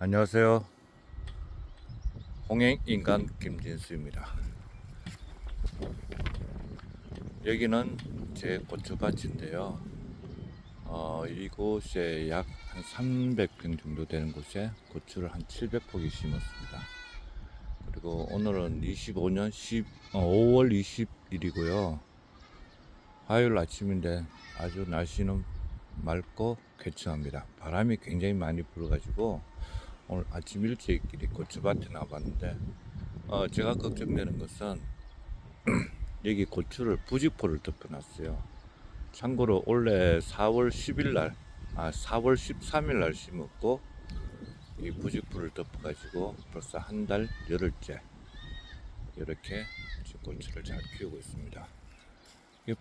안녕하세요. 홍행인간 김진수입니다. 여기는 제 고추밭인데요. 어, 이곳에 약 한 300평 정도 되는 곳에 고추를 한 700포기 심었습니다. 그리고 오늘은 25년 10, 어, 5월 20일이고요. 화요일 아침인데 아주 날씨는 맑고 쾌청합니다. 바람이 굉장히 많이 불어가지고 오늘 아침 일찍 이 고추밭에 나와봤는데 어, 제가 걱정되는 것은 여기 고추를 부직포를 덮어놨어요. 참고로 원래 4월 10일 날, 아 4월 13일 날 심었고 이 부직포를 덮어가지고 벌써 한 달 열흘째 이렇게 고추를 잘 키우고 있습니다.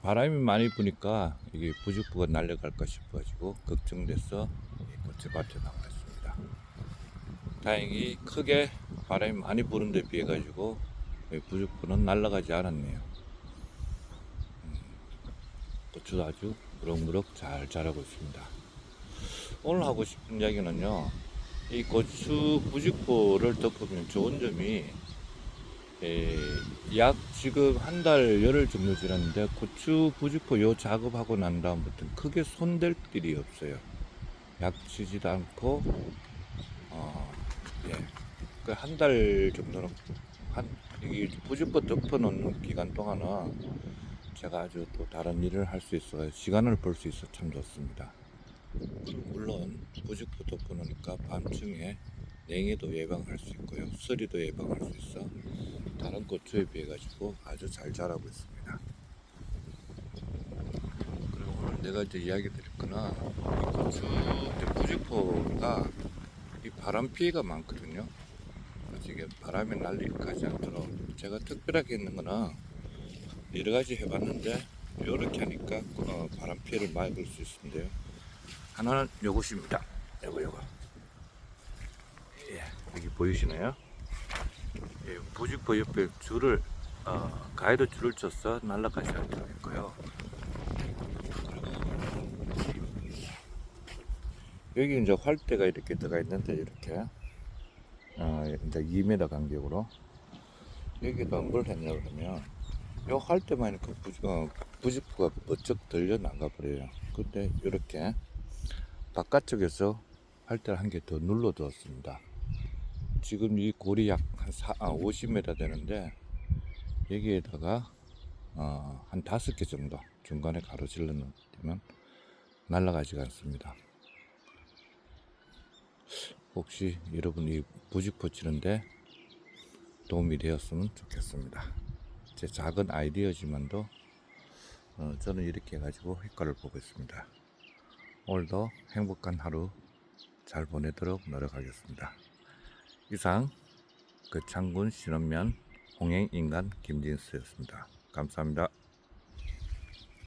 바람이 많이 부니까 이게 부직포가 날려갈까 싶어가지고 걱정돼서 이 고추밭에 있습니 다. 다행히 크게 바람이 많이 부는 데 비해 가지고 부직포는 날아가지 않았네요. 음, 고추도 아주 무럭무럭 잘 자라고 있습니다. 오늘 하고 싶은 이야기는요. 이 고추 부직포를 덮으면 좋은 점이 에, 약 지금 한 달 열흘 정도 지났는데 고추 부직포 요 작업하고 난 다음부터 크게 손댈 일이 없어요. 약 치지도 않고 어, 예. 그한달 정도는 한 이 부직포 덮어놓는 기간 동안은 제가 아주 또 다른 일을 할 수 있어 시간을 벌 수 있어 참 좋습니다. 물론 부직포 덮어놓으니까 밤중에 냉해도 예방할 수 있고요, 쓰리도 예방할 수 있어 다른 고추에 비해 가지고 아주 잘 자라고 있습니다. 그리고 오늘 내가 이제 이야기 드릴 거는 이 고추 부직포가 이 바람 피해가 많거든요. 이게 바람에 날리지 않도록 제가 특별하게 했는 거는 여러 가지 해봤는데 이렇게 하니까 어, 바람 피해를 막을 수 있는데요. 하나는 요것입니다. 요거 요거. 예, 여기 보이시나요? 예, 부직포 옆에 줄을 어, 가이드 줄을 쳐서 날아가지 않도록 했고요. 여기 이제 활대가 이렇게 들어가 있는데 이렇게 어, 이제 2m 간격으로 여기다 뭘 했냐 그러면 요 활대만 이렇게 부직, 어, 부직포가 번쩍 들려 나가 버려요. 근데 이렇게 바깥쪽에서 활대를 한 개 더 눌러 두었습니다. 지금 이 골이 약한 50m 되는데 여기에다가 어, 한 다섯 개 정도 중간에 가로질러 놓으면 날아가지가 않습니다. 혹시 여러분 이 부직 포 치는데 도움이 되었으면 좋겠습니다. 제 작은 아이디어지만도 어, 저는 이렇게 해가지고 효과를 보고 있습니다. 오늘도 행복한 하루 잘 보내도록 노력하겠습니다. 이상 그 창군 신원면 홍행인간 김진수였습니다. 감사합니다.